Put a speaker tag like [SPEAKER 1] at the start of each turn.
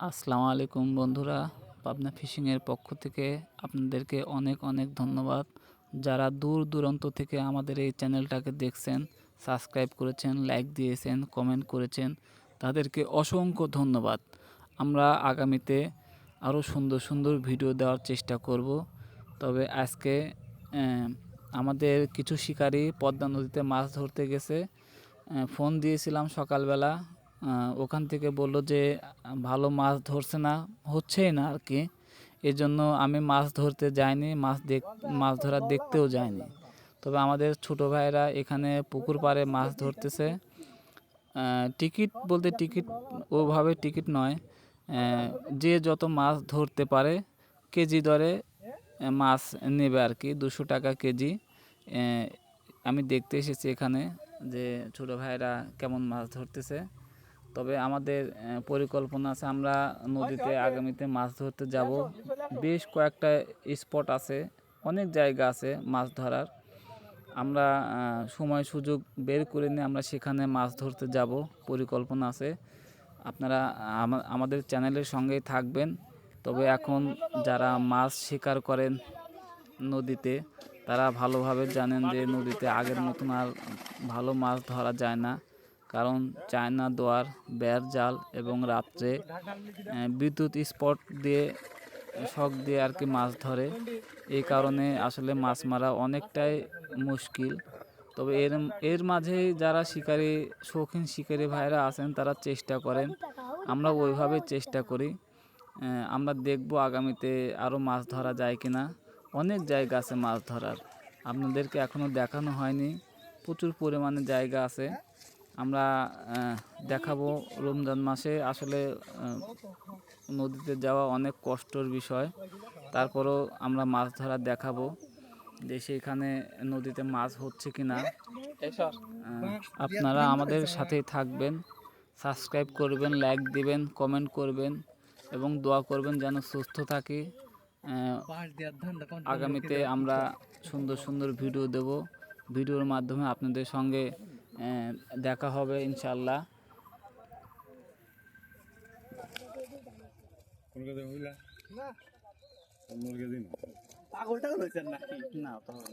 [SPEAKER 1] আসসালামু আলাইকুম বন্ধুরা পাবনা ফিশিংয়ের পক্ষ থেকে আপনাদেরকে অনেক অনেক ধন্যবাদ। যারা দূর দূরান্ত থেকে আমাদের এই চ্যানেলটাকে দেখছেন, সাবস্ক্রাইব করেছেন, লাইক দিয়েছেন, কমেন্ট করেছেন, তাদেরকে অসংখ্য ধন্যবাদ। আমরা আগামীতে আরও সুন্দর সুন্দর ভিডিও দেওয়ার চেষ্টা করব। তবে আজকে আমাদের কিছু শিকারী পদ্মা নদীতে মাছ ধরতে গেছে। ফোন দিয়েছিলাম সকালবেলা। ওখান থেকে বলল যে, ভালো মাছ ধরছে না। হচ্ছেই না আর কি। এই জন্য আমি মাছ ধরতে যাইনি, মাছ দেখ, মাছ ধরা দেখতেও যাইনি। তবে আমাদের ছোট ভাইরা এখানে পুকুর পাড়ে মাছ ধরতেছে। টিকিট বলতে টিকিট ওভাবে টিকিট নয় যে যত মাছ ধরতে পারে, কেজি দরে মাছ নেবে আর কি, দুশো টাকা কেজি। আমি দেখতে এসেছি এখানে যে ছোট ভাইরা কেমন মাছ ধরতেছে। তবে আমাদের পরিকল্পনা আছে আমরা নদীতে আগামীতে মাছ ধরতে যাব। বেশ কয়েকটা স্পট আছে অনেক জায়গা আছে মাছ ধরার। আমরা সময় সুযোগ বের করে নিয়ে আমরা সেখানে মাছ ধরতে যাব পরিকল্পনা আছে। আপনারা আমাদের চ্যানেলের সঙ্গেই থাকবেন। তবে এখন যারা মাছ শিকার করেন নদীতে তারা ভালোভাবে জানেন যে নদীতে আগের মতন আর ভালো মাছ ধরা যায় না। কারণ চায়না দোয়ার বেড় জাল এবং রাত্রে বিদ্যুৎ স্পট দিয়ে শখ দিয়ে আর কি মাছ ধরে। এই কারণে আসলে মাছ মারা অনেকটাই মুশকিল। তবে এর এর মাঝে যারা শিকারী, শৌখিন শিকারী ভাইরা আছেন, তারা চেষ্টা করেন। আমরা ওইভাবে চেষ্টা করি। আমরা দেখব আগামীতে আরও মাছ ধরা যায় কি না অনেক জায়গা আছে মাছ ধরার। আপনাদেরকে এখনও দেখানো হয়নি। প্রচুর পরিমাণে জায়গা আছে। আমরা দেখাবো রমজান মাসে। আসলে নদীতে যাওয়া অনেক কষ্টর বিষয়। তারপরেও আমরা মাছ ধরা দেখাবো যে সেখানে নদীতে মাছ হচ্ছে কি না আপনারা আমাদের সাথেই থাকবেন। সাবস্ক্রাইব করবেন, লাইক দিবেন, কমেন্ট করবেন এবং দোয়া করবেন যেন সুস্থ থাকি। আগামীতে আমরা সুন্দর সুন্দর ভিডিও দেব। ভিডিওর মাধ্যমে আপনাদের সঙ্গে দেখা হবে ইনশাল্লাহ
[SPEAKER 2] কলকাতা হইলা?
[SPEAKER 3] না।
[SPEAKER 2] মুরগি দিন
[SPEAKER 3] পাগলটাও রয়েছেন নাকি?
[SPEAKER 1] না তো না।